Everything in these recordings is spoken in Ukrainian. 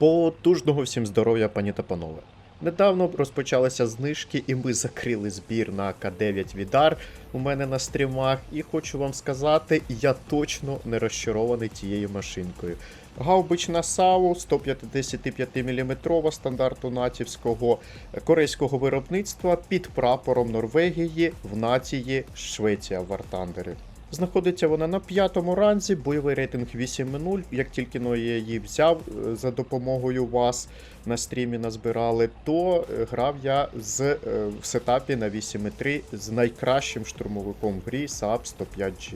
Потужного всім здоров'я, пані та панове. Недавно розпочалися знижки, і ми закрили збір на К9 Відар у мене на стрімах. І хочу вам сказати, я точно не розчарований тією машинкою. Гаубична САУ 155 мм стандарту натівського корейського виробництва під прапором Норвегії в нації Швеція Вартандери. Знаходиться вона на п'ятому ранзі, бойовий рейтинг 8.0. Як тільки но я її взяв е, за допомогою вас на стрімі назбирали, то е, грав я з е, в сетапі на 8.3 з найкращим штурмовиком в грі Saab 105G.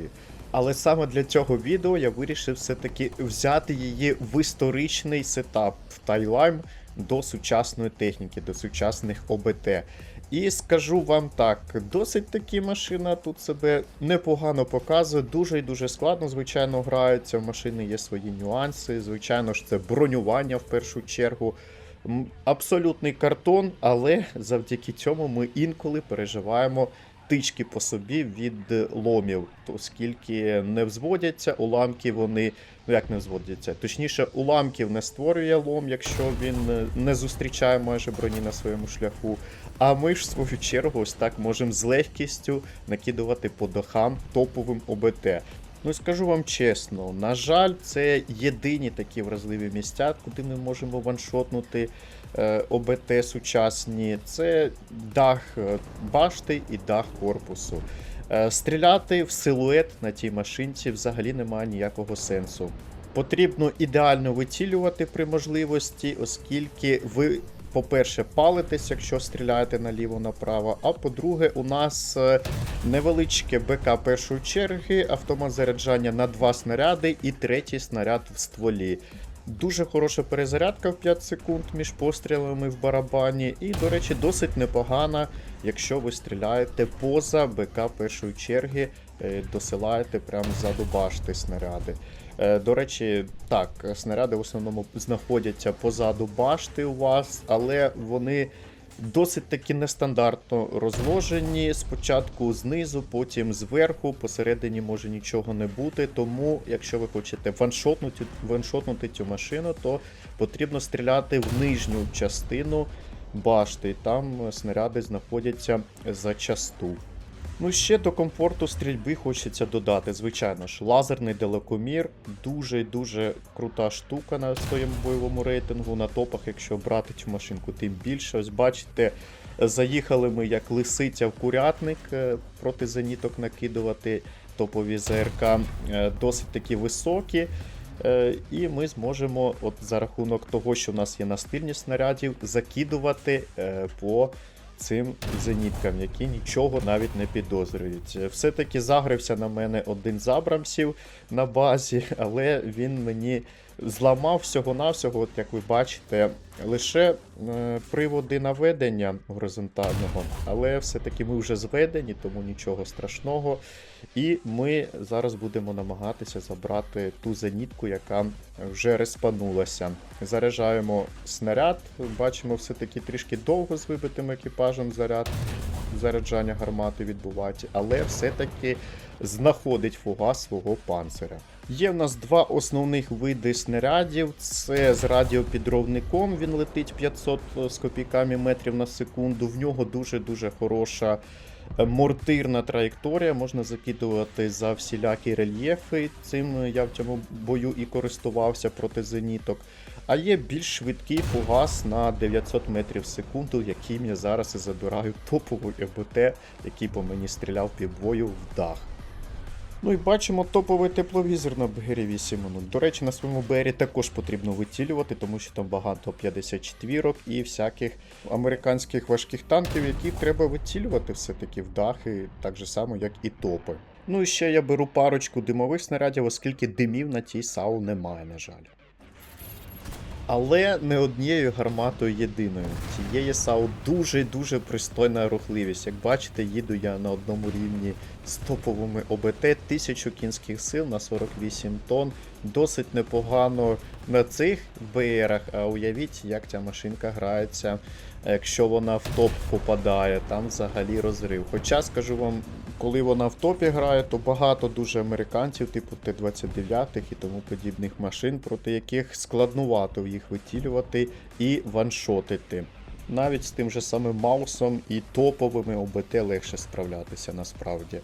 Але саме для цього відео я вирішив все-таки взяти її в історичний сетап в Тайлайм до сучасної техніки, до сучасних ОБТ. І скажу вам так, досить таки машина тут себе непогано показує, дуже і дуже складно, звичайно, граються. В машини є свої нюанси. Звичайно ж, це бронювання в першу чергу. Абсолютний картон, але завдяки цьому ми інколи переживаємо тички по собі від ломів, оскільки не взводяться уламки, вони ну як не взводяться. Точніше, уламків не створює лом, якщо він е, не зустрічає майже броні на своєму шляху. А ми ж в свою чергу ось так можемо з легкістю накидувати по дахам топовим ОБТ. Ну і скажу вам чесно, на жаль, це єдині такі вразливі місця, куди ми можемо ваншотнути е, ОБТ сучасні. Це дах е, башти і дах корпусу. Е, стріляти в силует на тій машинці взагалі немає ніякого сенсу. Потрібно ідеально вицілювати при можливості, оскільки ви, по-перше, палитесь, якщо стріляєте наліво-направо. А по-друге, у нас е, невеличке БК першої черги, автомат заряджання на два снаряди і третій снаряд в стволі. Дуже хороша перезарядка в 5 секунд між пострілами в барабані. І, до речі, досить непогана, якщо ви стріляєте поза БК першої черги, е, досилаєте прямо ззаду башти снаряди. Е, До речі, так, снаряди в основному знаходяться позаду башти у вас, але вони досить таки нестандартно розложені. Спочатку знизу, потім зверху, посередині може нічого не бути. Тому, якщо ви хочете ваншотнути, ваншотнути цю машину, то потрібно стріляти в нижню частину башти. Там снаряди знаходяться зачасту. Ну, ще до комфорту стрільби хочеться додати. Звичайно ж, лазерний далекомір дуже дуже крута штука на своєму бойовому рейтингу. На топах, якщо брати цю машинку, тим більше. Ось бачите, заїхали ми як лисиця в курятник е, проти зеніток накидувати топові ЗРК е, досить такі високі. Е, І ми зможемо, от за рахунок того, що в нас є настильні снарядів, закидувати по цим зеніткам, які нічого навіть не підозрюють. Все-таки загрився на мене один з Абрамсів на базі, але він мені зламав всього-навсього, от як ви бачите, лише е, приводи наведення горизонтального, але все-таки ми вже зведені, тому нічого страшного. І ми зараз будемо намагатися забрати ту зенітку, яка вже респанулася. Заряджаємо снаряд, бачимо все-таки трішки довго з вибитим екіпажем заряд заряджання гармати відбувати, але все-таки знаходить фугас свого панциря. Є в нас два основних види снарядів. Це з радіопідровником, він летить 500 з копійками метрів на секунду. В нього дуже-дуже хороша е, мортирна траєкторія. Можна закидувати за всілякі рельєфи. Цим я в цьому бою і користувався проти зеніток. А є більш швидкий фугас на 900 метрів в секунду, яким я зараз і забираю топову ЕБТ, який по мені стріляв півбою в дах. Ну і бачимо топовий тепловізор на БГРі 8 До речі, на своєму БРі також потрібно вицілювати, тому що там багато 54 і всяких американських важких танків, які треба вицілювати все-таки в дахи, так же само, як і топи. Ну і ще я беру парочку димових снарядів, оскільки димів на тій САУ немає, на жаль. Але не однією гарматою єдиною. Цієї САУ дуже-дуже пристойна рухливість. Як бачите, їду я на одному рівні з топовими ОБТ 1000 кінських сил на 48 тонн. Досить непогано на цих БРах. А уявіть, як ця машинка грається, якщо вона в топ попадає, там взагалі розрив. Хоча скажу вам коли вона в топі грає, то багато дуже американців, типу Т-29 і тому подібних машин, проти яких складнувато їх витілювати і ваншотити. Навіть з тим же самим Маусом і топовими ОБТ легше справлятися насправді.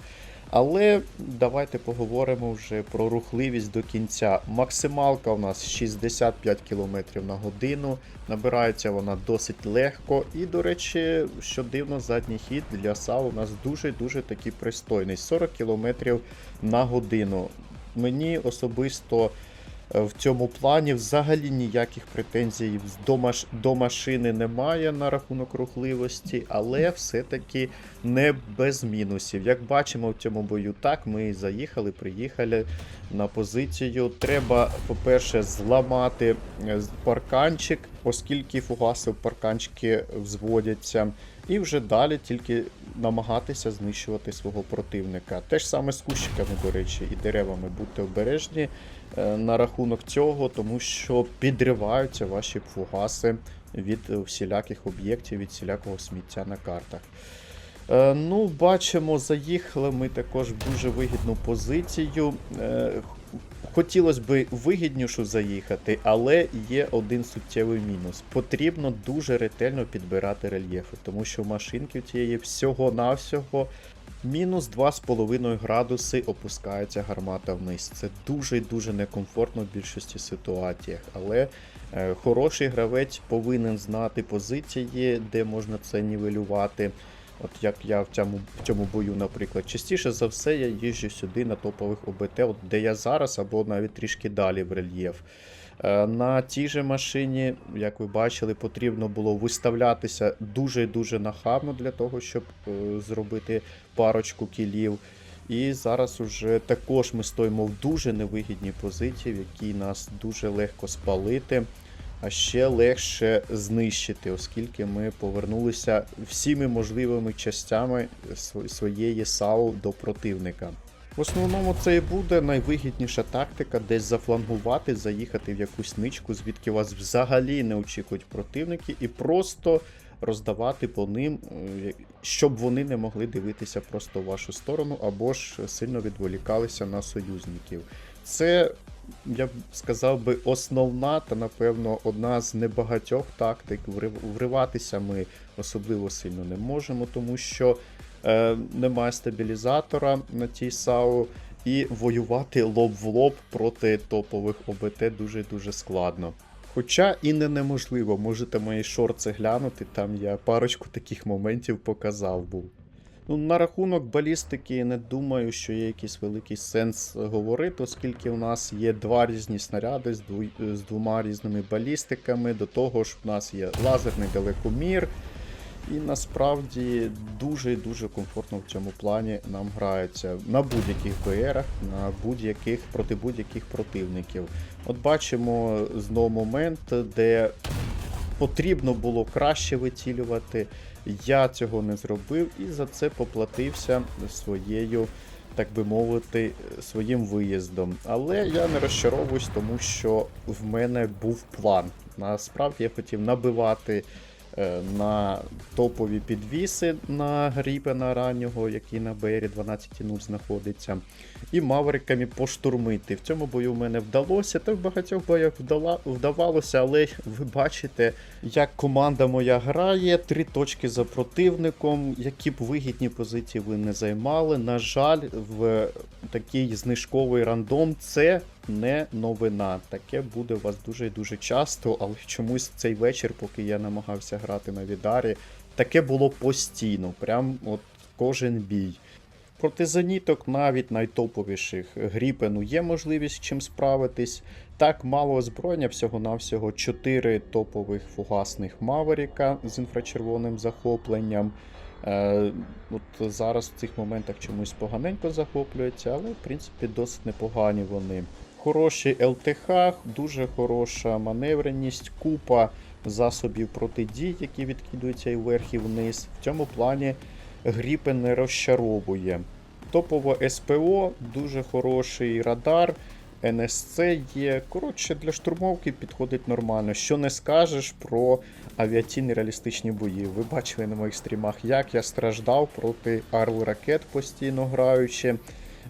Але давайте поговоримо вже про рухливість до кінця. Максималка у нас 65 км на годину. Набирається вона досить легко. І, до речі, що дивно, задній хід для САУ у нас дуже-дуже такий пристойний. 40 км на годину. Мені особисто в цьому плані взагалі ніяких претензій до, маш... до машини немає на рахунок рухливості, але все-таки не без мінусів. Як бачимо в цьому бою, так ми заїхали, приїхали на позицію. Треба, по-перше, зламати е, парканчик, оскільки фугаси в парканчики взводяться, і вже далі тільки намагатися знищувати свого противника. Те ж саме з кущиками, до речі, і деревами. Будьте обережні е, на рахунок цього, тому що підриваються ваші фугаси від е, всіляких об'єктів, від всілякого сміття на картах. Е, Ну, бачимо, заїхали ми також в дуже вигідну позицію. Хотілося б вигіднішу заїхати, але є один суттєвий мінус. Потрібно дуже ретельно підбирати рельєфи, тому що в машинки тієї всього-навсього мінус 2,5 градуси опускається гармата вниз. Це дуже і дуже некомфортно в більшості ситуаціях. Але е, хороший гравець повинен знати позиції, де можна це нівелювати. От як я в цьому, в цьому бою, наприклад, частіше за все я їжджу сюди на топових ОБТ, от де я зараз, або навіть трішки далі в рельєф. Е, На тій же машині, як ви бачили, потрібно було виставлятися дуже-дуже нахабно для того, щоб е, зробити парочку кілів. І зараз уже також ми стоїмо в дуже невигідній позиції, в якій нас дуже легко спалити, а ще легше знищити, оскільки ми повернулися всіми можливими частями св- своєї САУ до противника. В основному це і буде найвигідніша тактика десь зафлангувати, заїхати в якусь ничку, звідки вас взагалі не очікують противники, і просто роздавати по ним, е, щоб вони не могли дивитися просто в вашу сторону, або ж сильно відволікалися на союзників. Це, я б сказав би, основна та, напевно, одна з небагатьох тактик. Вриватися ми особливо сильно не можемо, тому що е, немає стабілізатора на тій САУ, і воювати лоб в лоб проти топових ОБТ дуже-дуже складно. Хоча і не неможливо, можете мої шорти глянути, там я парочку таких моментів показав був. Ну, на рахунок балістики не думаю, що є якийсь великий сенс говорити, оскільки у нас є два різні снаряди з, дву... з двома різними балістиками. До того ж, в нас є лазерний далекомір. І насправді дуже дуже комфортно в цьому плані нам грається на будь-яких БРах, на будь-яких проти будь-яких противників. От бачимо знову момент, де потрібно було краще вицілювати. Я цього не зробив і за це поплатився своєю, так би мовити, своїм виїздом. Але я не розчаровуюсь, тому що в мене був план. Насправді я хотів набивати на топові підвіси на Гріпена раннього, який на БРі 12.0 знаходиться, і мавриками поштурмити. В цьому бою в мене вдалося, та в багатьох боях вдала, вдавалося, але ви бачите, як команда моя грає, три точки за противником, які б вигідні позиції ви не займали. На жаль, в такий знижковий рандом це не новина. Таке буде у вас дуже і дуже часто, але чомусь цей вечір, поки я намагався грати на Відарі, таке було постійно, прям от кожен бій. Проти зеніток, навіть найтоповіших Гріпену є можливість чим справитись. Так, мало озброєння, всього-навсього 4 топових фугасних Маверіка з інфрачервоним захопленням. Е, от зараз в цих моментах чомусь поганенько захоплюється, але в принципі досить непогані вони. Хороший ЛТХ, дуже хороша маневреність, купа засобів протидій, які відкидуються і вверх, і вниз. В цьому плані Гріпен не розчаровує. Топово СПО, дуже хороший радар НСЦ є. Коротше, для штурмовки підходить нормально. Що не скажеш про авіаційні реалістичні бої. Ви бачили на моїх стрімах, як я страждав проти Арл ракет постійно граючи.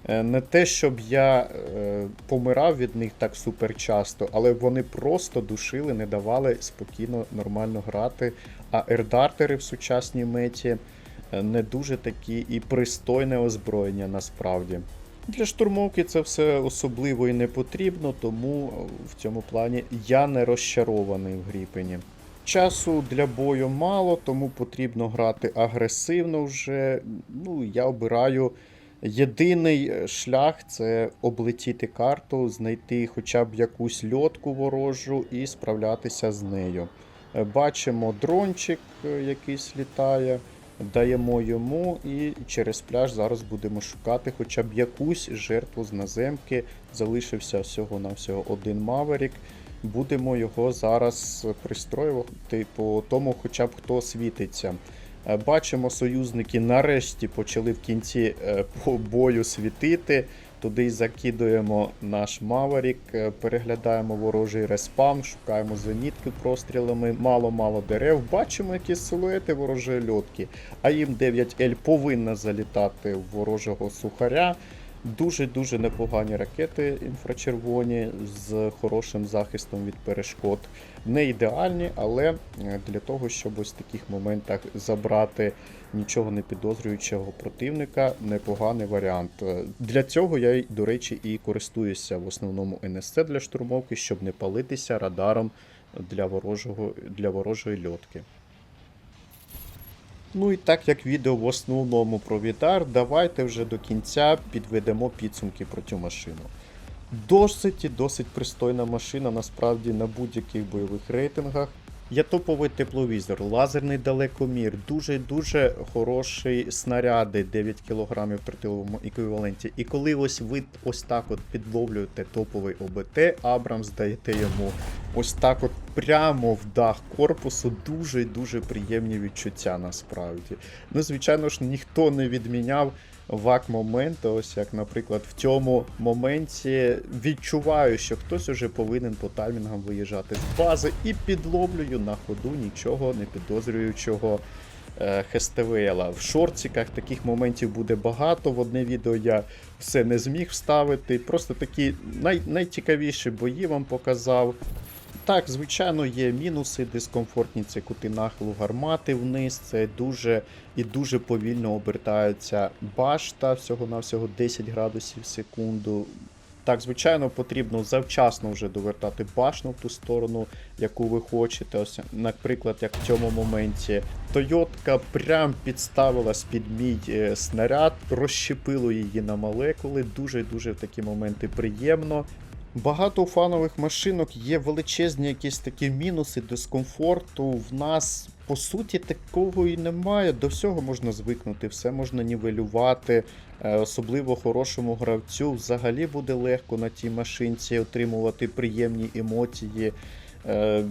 Е, Не те, щоб я е, помирав від них так супер часто, але вони просто душили, не давали спокійно нормально грати. А ердартери в сучасній меті е, не дуже такі і пристойне озброєння насправді. Для штурмовки це все особливо і не потрібно, тому в цьому плані я не розчарований в Гріпені. Часу для бою мало, тому потрібно грати агресивно вже. Ну, я обираю єдиний е, шлях це облетіти карту, знайти хоча б якусь льотку ворожу і справлятися з нею. Е, Бачимо дрончик, е, якийсь літає, даємо йому і через пляж зараз будемо шукати хоча б якусь жертву з наземки. Залишився всього-навсього один маверік. Будемо його зараз пристроювати по тому, хоча б хто світиться. Е, Бачимо, союзники нарешті почали в кінці е, бою світити. Туди закидуємо наш Маверік, е, переглядаємо ворожий респам, шукаємо зенітки прострілами, мало-мало дерев. Бачимо якісь силуети ворожої льотки. А їм 9Л повинна залітати в ворожого сухаря. Дуже-дуже непогані ракети інфрачервоні з хорошим захистом від перешкод. Не ідеальні, але е, для того, щоб ось в таких моментах забрати нічого не підозрюючого противника, непоганий варіант. Е, Для цього я, до речі, і користуюся в основному НСЦ для штурмовки, щоб не палитися радаром для, ворожого, для ворожої льотки. Ну і так як відео в основному про Вітар, давайте вже до кінця підведемо підсумки про цю машину. Досить і досить пристойна машина, насправді на будь-яких бойових рейтингах. Є топовий тепловізор, лазерний далекомір, дуже дуже хороші снаряди 9 кг в тротиловому еквіваленті. І коли ось ви ось так от підловлюєте топовий ОБТ, Абрамс даєте йому ось так от прямо в дах корпусу, дуже дуже приємні відчуття насправді. Ну, звичайно ж, ніхто не відміняв вак моменти, ось як, наприклад, в цьому моменті відчуваю, що хтось уже повинен по таймінгам виїжджати з бази і підловлюю на ходу нічого не підозрюючого е, ХСТВЛа. В шортиках таких моментів буде багато. В одне відео я все не зміг вставити. Просто такі най- найцікавіші бої вам показав. Так, звичайно, є мінуси, дискомфортні це кути нахилу гармати вниз, це дуже і дуже повільно обертається башта, всього-навсього 10 градусів в секунду. Так, звичайно, потрібно завчасно вже довертати башню в ту сторону, яку ви хочете. Ось, наприклад, як в цьому моменті, Тойотка прям підставилась під мій е, снаряд, розщепило її на молекули. Дуже-дуже в такі моменти приємно. Багато у фанових машинок є величезні якісь такі мінуси дискомфорту. В нас по суті такого і немає. До всього можна звикнути, все можна нівелювати. Е, Особливо хорошому гравцю взагалі буде легко на тій машинці отримувати приємні емоції. Е,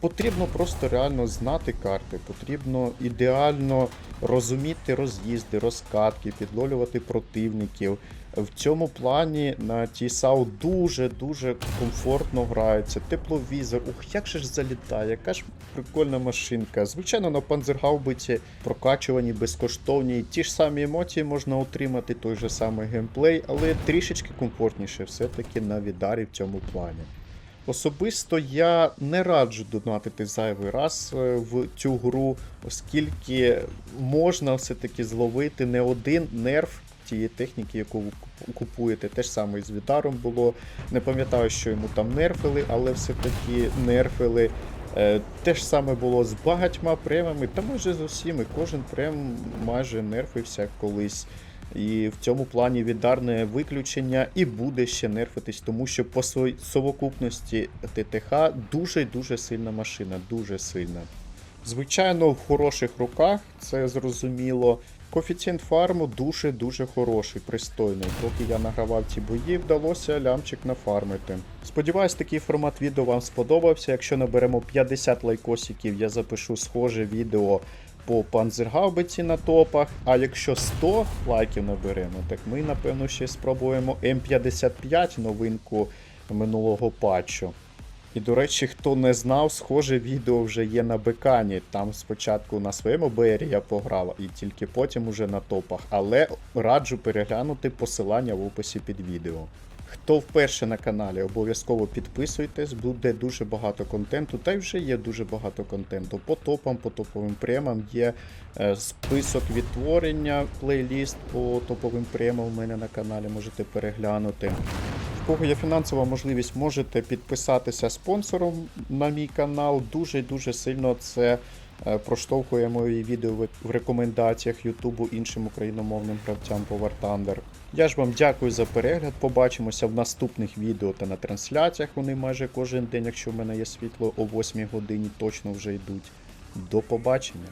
Потрібно просто реально знати карти, потрібно ідеально розуміти роз'їзди, розкатки, підловлювати противників. В цьому плані на TSAO дуже-дуже комфортно грається. Тепловізор, ух, як же ж залітає, яка ж прикольна машинка. Звичайно, на Панзергаубиці прокачувані безкоштовні. Ті ж самі емоції можна отримати, той же самий геймплей, але трішечки комфортніше все-таки на Відарі в цьому плані. Особисто я не раджу донатити зайвий раз е, в цю гру, оскільки можна все-таки зловити не один нерв тієї техніки, яку ви купуєте. Те ж саме з Вітаром було. Не пам'ятаю, що йому там нерфили, але все-таки нерфили. Е, Те ж саме було з багатьма премами, та майже з усіми. Кожен прем майже нерфився колись. І в цьому плані віддарне виключення і буде ще нерфитись, тому що по совокупності ТТХ дуже дуже сильна машина, дуже сильна. Звичайно, в хороших руках, це зрозуміло. Коефіцієнт фарму дуже-дуже хороший, пристойний. Поки я награвав ці бої, вдалося лямчик нафармити. Сподіваюсь, такий формат відео вам сподобався. Якщо наберемо 50 лайкосиків, я запишу схоже відео по панзергаубиці на топах. А якщо 100 лайків наберемо, так ми, напевно, ще спробуємо М55 новинку минулого патчу. І, до речі, хто не знав, схоже відео вже є на Бекані. Там спочатку на своєму БРі я пограв, і тільки потім уже на топах. Але раджу переглянути посилання в описі під відео. Хто вперше на каналі, обов'язково підписуйтесь, буде дуже багато контенту, та й вже є дуже багато контенту. По топам, по топовим премам є е, список відтворення, плейліст по топовим премам у мене на каналі можете переглянути. Кого є фінансова можливість, можете підписатися спонсором на мій канал. Дуже дуже сильно це е, проштовхує мої відео в рекомендаціях Ютубу іншим україномовним гравцям по War Thunder. Я ж вам дякую за перегляд. Побачимося в наступних відео та на трансляціях. Вони майже кожен день, якщо в мене є світло о 8 годині, точно вже йдуть. До побачення!